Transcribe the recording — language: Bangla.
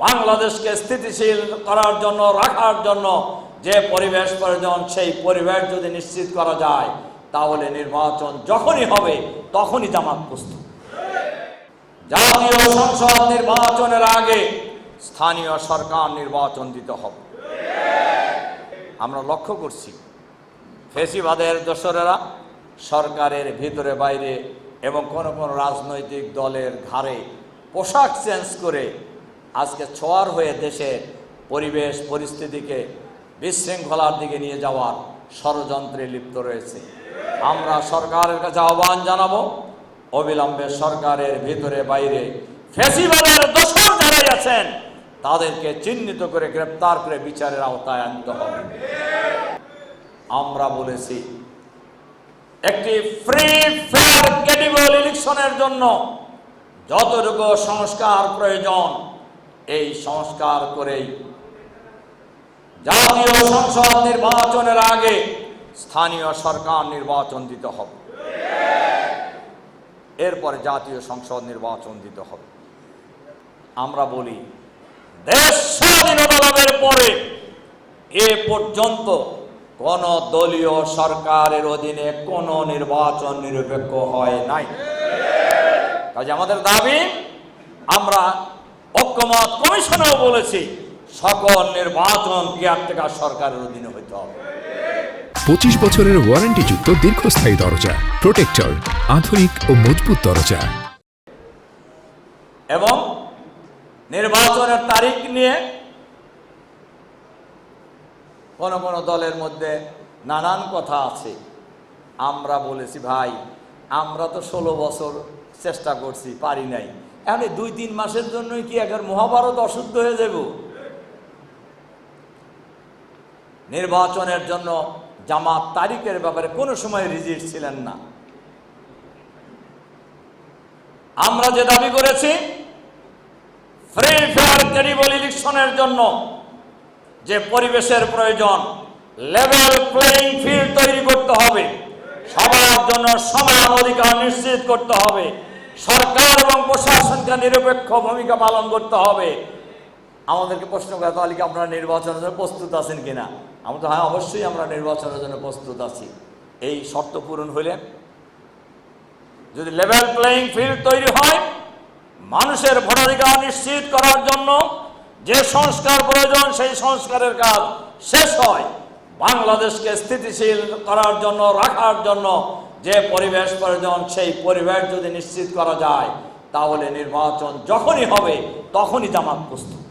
বাংলাদেশকে স্থিতিশীল করার জন্য, রাখার জন্য যে পরিবেশ প্রয়োজন, সেই পরিবেশ যদি নিশ্চিত করা যায়, তাহলে নির্বাচন যখনই হবে, তখনই জামাত প্রস্তুত। জাতীয় সংসদ নির্বাচনের আগে স্থানীয় সরকার নির্বাচন দিতে হবে। আমরা লক্ষ্য করছি, ফেসিবাদের দোসরেরা সরকারের ভিতরে বাইরে এবং কোন কোন রাজনৈতিক দলের ঘাড়ে পোশাক চেঞ্জ করে আজকে ছোয়ার হয়ে দেশে পরিবেশ, পরিস্থিতিকে বিশৃঙ্খলার দিকে নিয়ে যাওয়ার ষড়যন্ত্রে লিপ্ত রয়েছে। আমরা সরকারের কাছে আহ্বান জানাব, অবিলম্বে সরকারের ভিতরে বাইরে ফেসিবাদের দোষর যারা আছেন, তাদেরকে চিহ্নিত করে, গ্রেপ্তার করে বিচারের আওতায় আনতে হবে। আমরা বলেছি, একটি ফ্রি ফেয়ার ক্রেডিবল ইলেকশনের জন্য যতটুকু সংস্কার প্রয়োজন এই সংস্কার করেই। জাতীয় সংসদ নির্বাচনের আগে স্থানীয় সরকার নির্বাচন দিতে হবে। এরপরে জাতীয় সংসদ নির্বাচন দিতে হবে। আমরা বলি, দেশ স্বাধীনতা লাভের পরে এ পর্যন্ত কোন দলীয় সরকারের অধীনে কোন নির্বাচন নিরপেক্ষ হয় নাই। কাজে আমাদের দাবি, আমরা ঐক্যমত কমিশনেও বলেছি সকল নির্বাচন কেয়ারটেকার সরকারের অধীনে হইতে হবে। পঁচিশ বছরের ওয়ারেন্টিযুক্ত দীর্ঘস্থায়ী দরজা প্রোটেক্টর আধুনিক ও মজবুত দরজা। এবং নির্বাচনের তারিখ নিয়ে কোন কোন দলের মধ্যে নানান কথা আছে। আমরা বলেছি ভাই আমরা তো ষোলো বছর চেষ্টা করছি পারি নাই। এখন দুই তিন মাসের জন্যই কি একবার মহাভারত অশুদ্ধ হয়ে যাব? নির্বাচনের জন্য জামাত তারিখের ব্যাপারে কোনো সময় রিজিট ছিলেন না। আমরা যে দাবি করেছি ফ্রি ফেয়ার ক্রেডিবল ইলেকশনের জন্য যে পরিবেশের প্রয়োজন লেভেল প্লেইং ফিল্ড তৈরি করতে হবে। সবার জন্য সমান অধিকার নিশ্চিত করতে হবে। সরকার এবং প্রশাসনকে নিরপেক্ষ ভূমিকা পালন করতে হবে। আমাদেরকে প্রশ্ন করে, তাহলে কি আপনারা নির্বাচনের জন্য প্রস্তুত আছেন কিনা? আমরা তো হ্যাঁ অবশ্যই আমরা নির্বাচনের জন্য প্রস্তুত আছি। এই শর্ত পূরণ হইলে যদি লেভেল প্লেইং ফিল্ড তৈরি হয়, মানুষের ভোটাধিকার নিশ্চিত করার জন্য যে সংস্কার প্রয়োজন, সেই সংস্কারের কাজ শেষ হয়। বাংলাদেশকে স্থিতিশীল করার জন্য, রাখার জন্য যে পরিবেশ প্রয়োজন, সেই পরিবেশ যদি নিশ্চিত করা যায় তাহলে নির্বাচন যখনই হবে তখনই জামাত প্রস্তুত।